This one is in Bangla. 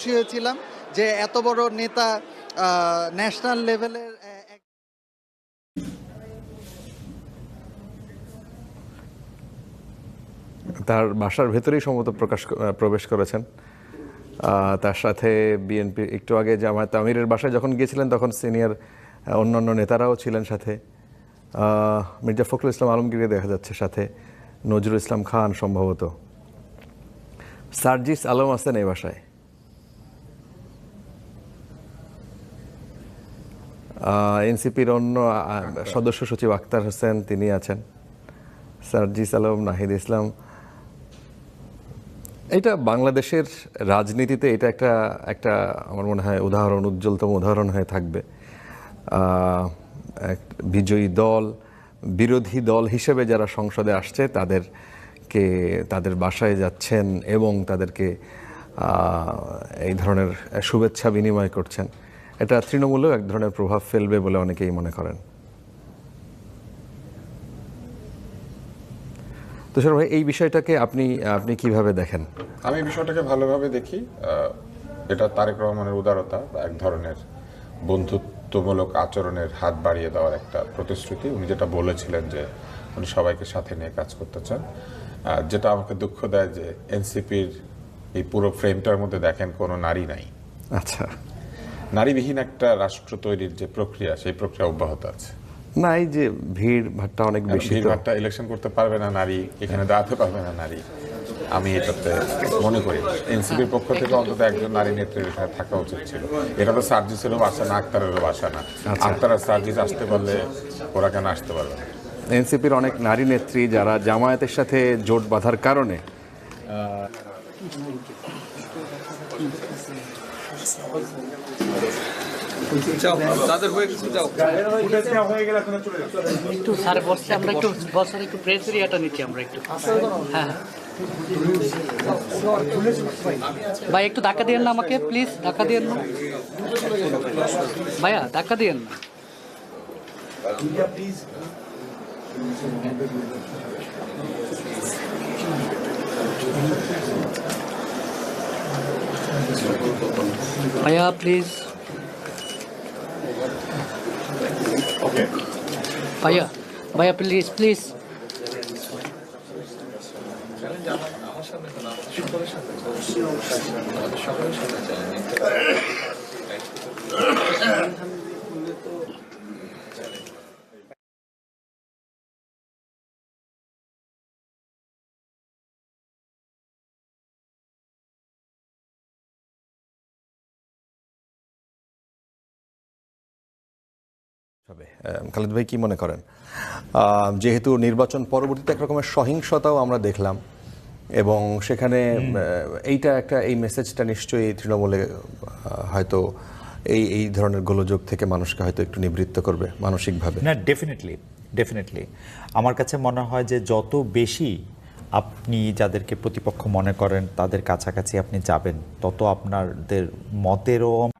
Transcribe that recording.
খুশি হয়েছিলাম যে এত বড় নেতা ন্যাশনাল লেভেলের তার বাসার ভেতরেই সম্ভবত প্রকাশ প্রবেশ করেছেন। তার সাথে বিএনপি একটু আগে জামায়াত আমিরের বাসায় যখন গিয়েছিলেন তখন সিনিয়র অন্যান্য নেতারাও ছিলেন সাথে। মির্জা ফখরুল ইসলাম আলমগীরে দেখা যাচ্ছে সাথে, নজরুল ইসলাম খান সম্ভবত। সার্জিস আলম আছেন এই বাসায়। এনসিপির অন্য সদস্য সচিব আক্তার হোসেন তিনি আছেন। সার্জিস আলম নাহিদ ইসলাম। এটা বাংলাদেশের রাজনীতিতে এটা একটা একটা আমার মনে হয় উদাহরণ, উজ্জ্বলতম উদাহরণ হয়ে থাকবে। বিজয়ী দল, বিরোধী দল হিসেবে যারা সংসদে আসছে, তাদেরকে, তাদের বাসায় যাচ্ছেন এবং তাদেরকে এই ধরনের শুভেচ্ছা বিনিময় করছেন। এটা তৃণমূলেও এক ধরনের প্রভাব ফেলবে বলে অনেকেই মনে করেন। তুষার ভাই এই বিষয়টাকে আপনি আপনি কীভাবে দেখেন? আমি বিষয়টাকে ভালোভাবে দেখি। এটা তারেক রহমানের উদারতা বা এক ধরনের বন্ধুত্বমূলক আচরণের হাত বাড়িয়ে দেওয়ার একটা প্রতিশ্রুতি। উনি যেটা বলেছিলেন যে উনি সবাইকে সাথে নিয়ে কাজ করতে চান। যেটা আমাকে দুঃখ দেয় যে এনসিপির এই পুরো ফ্রেমটার মধ্যে দেখেন কোনো নারী নাই। আচ্ছা। নারীবিহীন একটা রাষ্ট্র তৈরির যে প্রক্রিয়া সেই প্রক্রিয়া অব্যাহত আছে। না এই যে ভিড় ভাট্টা অনেক বেশি তো। ভিড়ভাট্টা ইলেকশন করতে পারবে না নারী এখানে দাঁড়াতে পারবে না নারী। আমি এটাতে মনে করি এনসিপির পক্ষ থেকে অন্তত একজন নারী নেত্রীর এখানে থাকা উচিত ছিল। এটা তো সার্জিসেরও বাসা না আক্তারেরও বাসা না। আক্তার আর সার্জিস আসতে পারলে ওরা কেন আসতে পারবে না? এনসিপির অনেক নারী নেত্রী যারা জামায়াতের সাথে জোট বাঁধার কারণে আমরা একটু একটু নিচ্ছি আমরা একটু। হ্যাঁ হ্যাঁ। ভাই, একটু ধাক্কা দিয়েন না আমাকে প্লিজ ধাক্কা দিয়েন না। ভাইয়া, ধাক্কা দিয়েন না। ভাইয়া প্লিজ ভাইয়া ভাইয়া প্লিজ প্লিজ হবে আহ, খালেদ ভাই কি মনে করেন? যেহেতু নির্বাচন পরবর্তীতে এক রকমের সহিংসতাও আমরা দেখলাম এবং সেখানে এইটা একটা এই মেসেজটা নিশ্চয়ই তৃণমূলে হয়তো এই এই ধরনের গোলযোগ থেকে মানুষকে হয়তো একটু নিবৃত্ত করবে মানসিকভাবে। না ডেফিনেটলি ডেফিনেটলি আমার কাছে মনে হয় যে যত বেশি আপনি যাদেরকে প্রতিপক্ষ মনে করেন তাদের কাছাকাছি আপনি যাবেন তত আপনাদের মতেরও